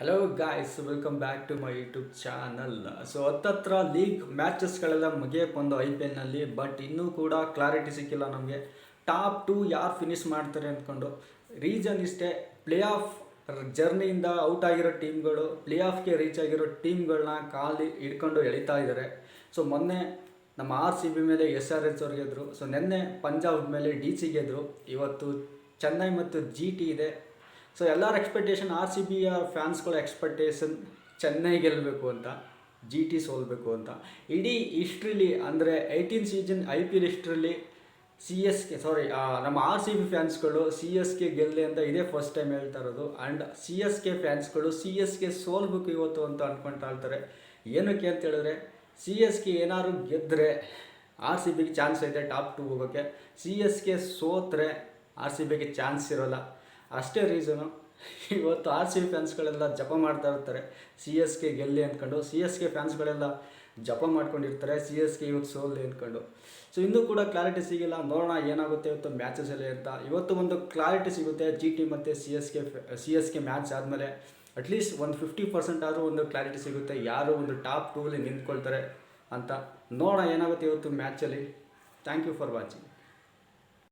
Hello guys welcome back to my YouTube channel so ಹತ್ತತ್ರ league ಮ್ಯಾಚಸ್ಗಳೆಲ್ಲ ಮುಗಿಯಕ್ಕೆ ಬಂದು ಐ ಪಿ ಎಲ್ನಲ್ಲಿ ಬಟ್ ಇನ್ನೂ ಕೂಡ ಕ್ಲಾರಿಟಿ ಸಿಕ್ಕಿಲ್ಲ ನಮಗೆ. ಟಾಪ್ ಟು ಯಾರು ಫಿನಿಶ್ ಮಾಡ್ತಾರೆ ಅಂದ್ಕೊಂಡು ರೀಸನ್ ಇಷ್ಟೇ ಪ್ಲೇ ಆಫ್ ಜರ್ನಿಯಿಂದ ಔಟ್ ಆಗಿರೋ ಟೀಮ್ಗಳು ಪ್ಲೇ ಆಫ್ಗೆ ರೀಚ್ ಆಗಿರೋ ಟೀಮ್ಗಳನ್ನ ಖಾಲಿ ಹಿಡ್ಕೊಂಡು ಎಳಿತಾ ಇದ್ದಾರೆ ಸೊ ಮೊನ್ನೆ ನಮ್ಮ ಆರ್ ಸಿ ಬಿ ಮೇಲೆ ಎಸ್ ಆರ್ ಎಚ್ ಅವ್ರು ಗೆದ್ರು. ಸೊ ನಿನ್ನೆ ಪಂಜಾಬ್ ಮೇಲೆ ಡಿ ಸಿ ಗೆದ್ರು. ಇವತ್ತು ಚೆನ್ನೈ ಮತ್ತು ಜಿ ಟಿ ಇದೆ. ಸೊ ಎಲ್ಲರ ಎಕ್ಸ್ಪೆಕ್ಟೇಷನ್ ಆರ್ ಸಿ ಬಿಯ ಫ್ಯಾನ್ಸ್ಗಳ ಎಕ್ಸ್ಪೆಕ್ಟೇಷನ್ ಚೆನ್ನೈ ಗೆಲ್ಲಬೇಕು ಅಂತ ಜಿ ಟಿ ಸೋಲ್ಬೇಕು ಅಂತ. ಇಡೀ ಹಿಸ್ಟ್ರಿಲಿ ಅಂದರೆ eighteen season I P L ಹಿಸ್ಟ್ರಿಲಿ C S K ಸಾರಿ ನಮ್ಮ ಆರ್ ಸಿ ಬಿ ಫ್ಯಾನ್ಸ್ಗಳು ಸಿ ಎಸ್ ಕೆ ಗೆಲ್ಲಲಿ ಅಂತ ಇದೇ ಫಸ್ಟ್ ಟೈಮ್ ಹೇಳ್ತಾ ಇರೋದು. ಆ್ಯಂಡ್ ಸಿ ಎಸ್ ಕೆ ಫ್ಯಾನ್ಸ್ಗಳು ಸಿ ಎಸ್ ಕೆ ಸೋಲ್ಬೇಕು ಇವತ್ತು ಅಂತ ಅಂದ್ಕೊಳ್ತಾ ಇರ್ತಾರೆ ಏನಕ್ಕೆ ಅಂತ ಹೇಳಿದ್ರೆ ಸಿ ಎಸ್ ಕೆ ಏನಾದ್ರು ಗೆದ್ದರೆ ಆರ್ ಸಿ ಬಿಗೆ ಚಾನ್ಸ್ ಇದೆ ಟಾಪ್ ಟು ಹೋಗೋಕ್ಕೆ. ಸಿ ಎಸ್ ಕೆ ಸೋತ್ರೆ ಆರ್ ಸಿ ಬಿಗೆ ಚಾನ್ಸ್ ಇರೋಲ್ಲ. ಅಷ್ಟೇ ರೀಸನು ಇವತ್ತು ಆರ್ ಸಿ ಫ್ಯಾನ್ಸ್ಗಳೆಲ್ಲ ಜಪ ಮಾಡ್ತಾ ಇರ್ತಾರೆ. ಸಿ ಎಸ್ ಕೆ ಗೆಲ್ಲಿ ಅಂದ್ಕೊಂಡು ಸಿ ಎಸ್ ಕೆ ಫ್ಯಾನ್ಸ್ಗಳೆಲ್ಲ ಜಪ ಮಾಡ್ಕೊಂಡಿರ್ತಾರೆ ಸಿ ಎಸ್ ಕೆ ಇವತ್ತು ಸೋಲ್ಲಿ ಅಂದ್ಕೊಂಡು ಸೊ ಇನ್ನೂ ಕೂಡ ಕ್ಲಾರಿಟಿ ಸಿಗಿಲ್ಲ. ನೋಡೋಣ ಏನಾಗುತ್ತೆ ಇವತ್ತು ಮ್ಯಾಚಸಲ್ಲಿ ಅಂತ. ಇವತ್ತು ಒಂದು ಕ್ಲಾರಿಟಿ ಸಿಗುತ್ತೆ ಜಿ ಟಿ ಮತ್ತು C S K C S K match ಆದಮೇಲೆ. ಅಟ್ಲೀಸ್ಟ್ ಒಂದು ಫಿಫ್ಟಿ ಪರ್ಸೆಂಟ್ ಆದರೂ ಒಂದು ಕ್ಲಾರಿಟಿ ಸಿಗುತ್ತೆ. ಯಾರು ಒಂದು ಟಾಪ್ ಟೂಲಿ ನಿಂತ್ಕೊಳ್ತಾರೆ ಅಂತ. ನೋಡೋಣ ಏನಾಗುತ್ತೆ ಇವತ್ತು ಮ್ಯಾಚಲ್ಲಿ ಥ್ಯಾಂಕ್ ಯು ಫಾರ್ ವಾಚಿಂಗ್